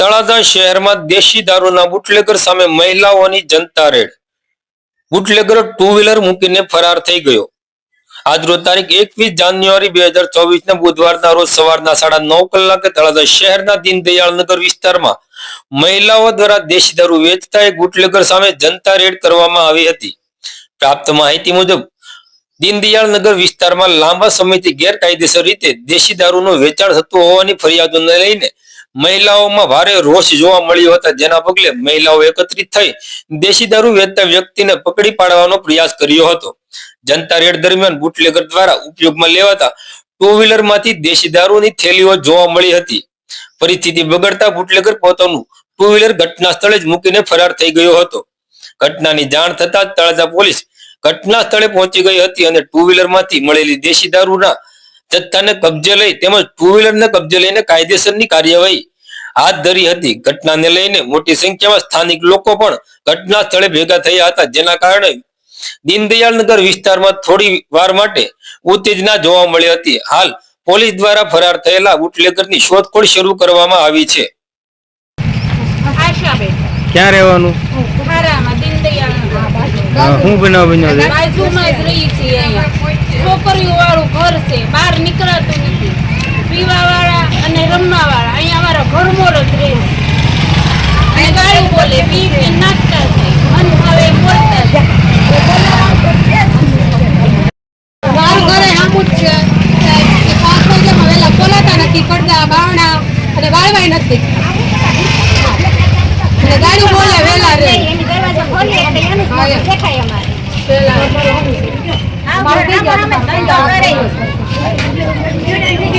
તળાજા શહેરમાં દેશી દારૂના બુટલેગર સામે મહિલાઓની જનતા રેડ. બુટલેગર ટુ વ્હીલર મૂકીને ફરાર થઈ ગયો. આજરોજ તારીખ એકવીસ જાન્યુઆરી બે હજાર ચોવીસ ના બુધવારના રોજ સવારના સાડા નવ કલાકે તળાજા શહેરના દીનદયાળ નગર વિસ્તારમાં મહિલાઓ દ્વારા દેશી દારૂ વેચતા એક બુટલેગર સામે જનતા રેડ કરવામાં આવી હતી. પ્રાપ્ત માહિતી મુજબ, દીનદયાળ નગર વિસ્તારમાં લાંબા સમયથી ગેરકાયદેસર રીતે દેશી દારૂનું વેચાણ થતું હોવાની ફરિયાદોને લઈને મહિલાઓમાં ભારે રોષ જોવા મળ્યો હતો. જેના પગલે મહિલાઓ એકત્રિત થઈ દેશી દારૂ વેચતા વ્યક્તિને પકડી પાડવાનો પ્રયાસ કર્યો હતો. જનતા રેડ દરમિયાન બુટલેગર દ્વારા ઉપયોગમાં લેવાતા ટુ વ્હીલરમાંથી દેશી દારૂની થેલીઓ જોવા મળી હતી. પરિસ્થિતિ બગડતા બુટલેગર પોતાનું ટુ વ્હીલર ઘટના સ્થળે જ મૂકીને ફરાર થઈ ગયો હતો. ઘટનાની જાણ થતા તળાજા પોલીસ ઘટના સ્થળે પહોંચી ગઈ હતી અને ટુ વ્હીલરમાંથી મળેલી દેશી દારૂના જથ્થાને કબજે લઈ તેમજ ટુ વ્હીલરને કબજે લઈને કાયદેસરની કાર્યવાહી હાથ ધરી હતી. ઘટનાને લઈને મોટી સંખ્યામાં સ્થાનિક લોકો પણ ઘટના સ્થળે ભેગા થયા હતા. જેના કારણે દીનદયાળનગર વિસ્તારમાં થોડી વાર માટે ઉત્તેજના જોવા મળી હતી. હાલ પોલીસ દ્વારા ફરાર થયેલા બુટલેગરની શોધખોળ શરૂ કરવામાં આવી છે. ક્યાં રહેવાનું? હું દીનદયાળ બનાવ બન્યો છે. છોકરીઓ વાળું ઘર છે. બહાર નીકળાતું નથી. પીવા વાળા અને રમવા વાળા અહીંયા અમારા ઘરમોર જ રહે છે. ગાળું બોલે પી નાખતા મન ભાવે બોલતા મારું ઘરે આમ જ છે. પાંચ વાગ્યામાં વહેલા ખોલાતા નથી. પડદા બારણા અને વાળવાય નથી. અને ગાડી બોલે વહેલા રે I'm Ready. Ready.